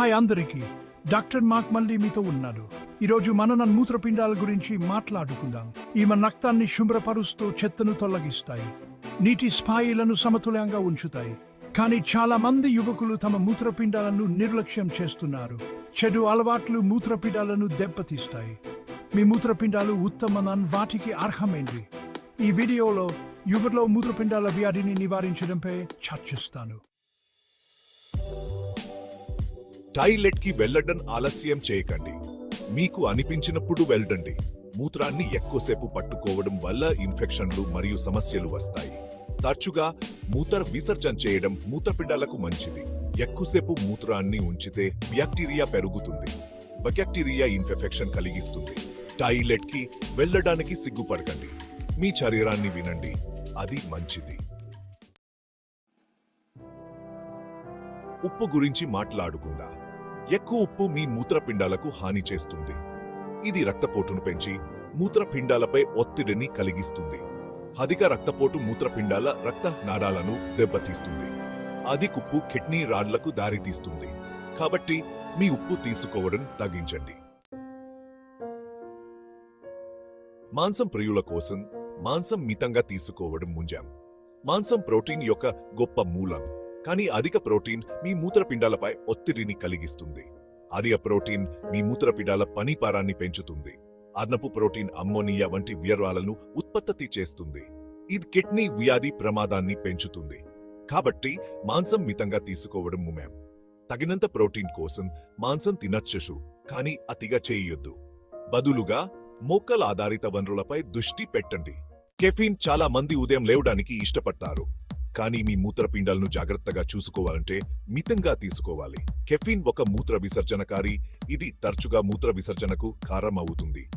Hi అందరికీ. Doctor మాక్ మళ్ళీ మీతో ఉన్నాడు. ఈరోజు మన మూత్రపిండాల గురించి మాట్లాడుకుందాం. ఈ మన రక్తాన్ని శుభ్రపరుస్తూ చెత్తను తొలగిస్తాయి. నీటి స్థాయిలను సమతుల్యంగా ఉంచుతాయి. కానీ చాలా మంది యువకులు తమ మూత్రపిండాలను నిర్లక్ష్యం చేస్తున్నారు. చెడు అలవాట్లు మూత్రపిండాలను దెబ్బతీస్తాయి. మీ మూత్రపిండాలు ఉత్తమనన్ వాటికి అర్హమైంది ఈ వీడియోలో యువర్లో మూత్రపిండాల వ్యాధిని నివారించడంపై చర్చిస్తాను. టాయిలెట్కి వెళ్ళడం ఆలస్యం చేయకండి. మీకు అనిపించినప్పుడు వెళ్ళండి. మూత్రాన్ని ఎక్కువసేపు పట్టుకోవడం వల్ల ఇన్ఫెక్షన్లు మరియు సమస్యలు వస్తాయి. తరచుగా మూత్ర విసర్జన చేయడం మూత్రపిండాలకు మంచిది. ఎక్కువసేపు మూత్రాన్ని ఉంచితే బ్యాక్టీరియా పెరుగుతుంది. బ్యాక్టీరియా ఇన్ఫెక్షన్ కలిగిస్తుంది. టాయిలెట్కి వెళ్ళడానికి సిగ్గుపడకండి. మీ శరీరాన్ని వినండి. అది మంచిది. ఉప్పు గురించి మాట్లాడుకుందా. ఎక్కువ ఉప్పు మీ మూత్రపిండాలకు హాని చేస్తుంది. ఇది రక్తపోటును పెంచి మూత్రపిండాలపై ఒత్తిడిని కలిగిస్తుంది. అధిక రక్తపోటు మూత్రపిండాల రక్త నాడాలను దెబ్బతీస్తుంది. అధిక ఉప్పు కిడ్నీ రాళ్ళకు దారితీస్తుంది. కాబట్టి మీ ఉప్పు తీసుకోవడం తగ్గించండి. మాంసం ప్రియుల కోసం మాంసం మితంగా తీసుకోవడం ముంజాం. మాంసం ప్రోటీన్ యొక్క గొప్ప మూలం. కానీ అధిక ప్రోటీన్ మీ మూత్రపిండాలపై ఒత్తిడిని కలిగిస్తుంది. అధిక ప్రోటీన్ మీ మూత్రపిండాల పనిపారాన్ని పెంచుతుంది. అదనపు ప్రోటీన్ అమ్మోనియా వంటి వ్యర్వాలను ఉత్పత్తి చేస్తుంది. ఇది కిడ్నీ వ్యాధి ప్రమాదాన్ని పెంచుతుంది. కాబట్టి మాంసం మితంగా తీసుకోవడం ముమేం తగినంత ప్రోటీన్ కోసం మాంసం తినచ్చు కానీ అతిగా చేయొద్దు. బదులుగా మొక్కల ఆధారిత వనరులపై దృష్టి పెట్టండి. కెఫీన్ చాలా మంది ఉదయం లేవడానికి ఇష్టపడతారు. కానీ మీ మూత్రపిండాలను జాగ్రత్తగా చూసుకోవాలంటే మితంగా తీసుకోవాలి. కెఫీన్ ఒక మూత్ర విసర్జనకారి. ఇది తరచుగా మూత్ర విసర్జనకు కారణమవుతుంది.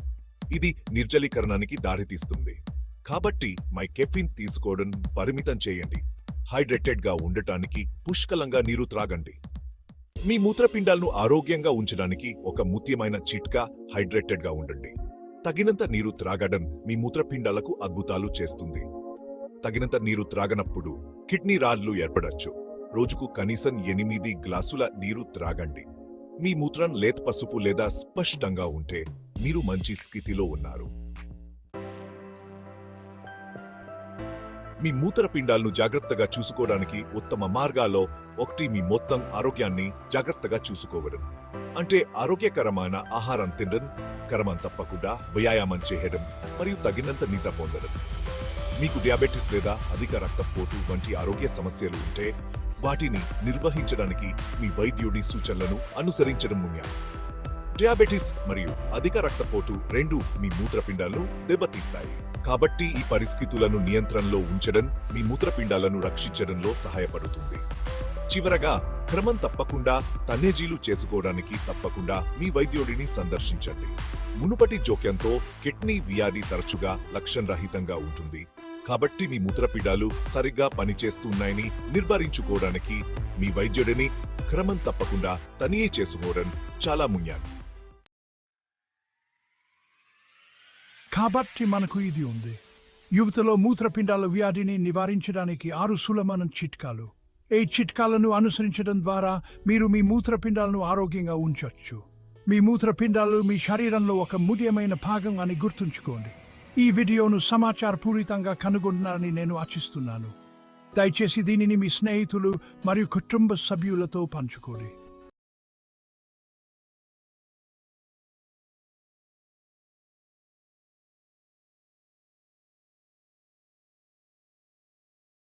ఇది నిర్జలీకరణానికి దారితీస్తుంది. కాబట్టి మై కెఫీన్ తీసుకోవడం పరిమితం చేయండి. హైడ్రేటెడ్గా ఉండటానికి పుష్కలంగా నీరు త్రాగండి. మీ మూత్రపిండాలను ఆరోగ్యంగా ఉంచడానికి ఒక ముఖ్యమైన చిట్కా హైడ్రేటెడ్గా ఉండండి. తగినంత నీరు త్రాగడం మీ మూత్రపిండాలకు అద్భుతాలు చేస్తుంది. తగినంత నీరు త్రాగనప్పుడు కిడ్నీ రాళ్ళు ఏర్పడచ్చు. రోజుకు కనీసం ఎనిమిది గ్లాసుల నీరు త్రాగండి. మీ మూత్రం లేత పసుపు లేదా స్పష్టంగా ఉంటే మీరు మంచి స్థితిలో ఉన్నారు. మీ మూత్రపిండాలను జాగ్రత్తగా చూసుకోవడానికి ఉత్తమ మార్గాల్లో ఒకటి మీ మొత్తం ఆరోగ్యాన్ని జాగ్రత్తగా చూసుకోవడం. అంటే ఆరోగ్యకరమైన ఆహారం తినడం క్రమం తప్పకుండా వ్యాయామం చేయడం మరియు తగినంత నిద్ర పొందడం. మీకు డయాబెటిస్ లేదా అధిక రక్తపోటు వంటి ఆరోగ్య సమస్యలు ఉంటే వాటిని నిర్వహించడానికి మీ వైద్యుడి సూచనలను అనుసరించడం ముఖ్యం. డయాబెటిస్ మరియు అధిక రక్తపోటు రెండు మీ మూత్రపిండాలను దెబ్బతీస్తాయి. కాబట్టి ఈ పరిస్థితులను నియంత్రణలో ఉంచడం మీ మూత్రపిండాలను రక్షించడంలో సహాయపడుతుంది. చివరగా క్రమం తప్పకుండా తన్నేజీలు చేసుకోవడానికి తప్పకుండా మీ వైద్యుడిని సందర్శించండి. మునుపటి జోక్యంతో కిడ్నీ వ్యాధి తరచుగా లక్షణరహితంగా ఉంటుంది. కాబట్టి మీ మూత్రపిండాలు సరిగ్గా పనిచేస్తున్నాయని నిర్ధారించుకోవడానికి మీ వైద్యుడిని క్రమం తప్పకుండా తనియే చేసుకోవడం చాలా ముఖ్యం. కాబట్టి మనకు ఇది ఉంది. యువతలో మూత్రపిండాల వ్యాధిని నివారించడానికి ఆరు సులభమైన చిట్కాలు. ఈ చిట్కాలను అనుసరించడం ద్వారా మీరు మీ మూత్రపిండాలను ఆరోగ్యంగా ఉంచవచ్చు మీ మూత్రపిండాలు మీ శరీరంలో ఒక ముఖ్యమైన భాగం అని గుర్తుంచుకోండి. ఈ వీడియోను సమాచారపూరితంగా కనుగొన్నారని నేను ఆశిస్తున్నాను. దయచేసి దీనిని మీ స్నేహితులు మరియు కుటుంబ సభ్యులతో పంచుకోండి.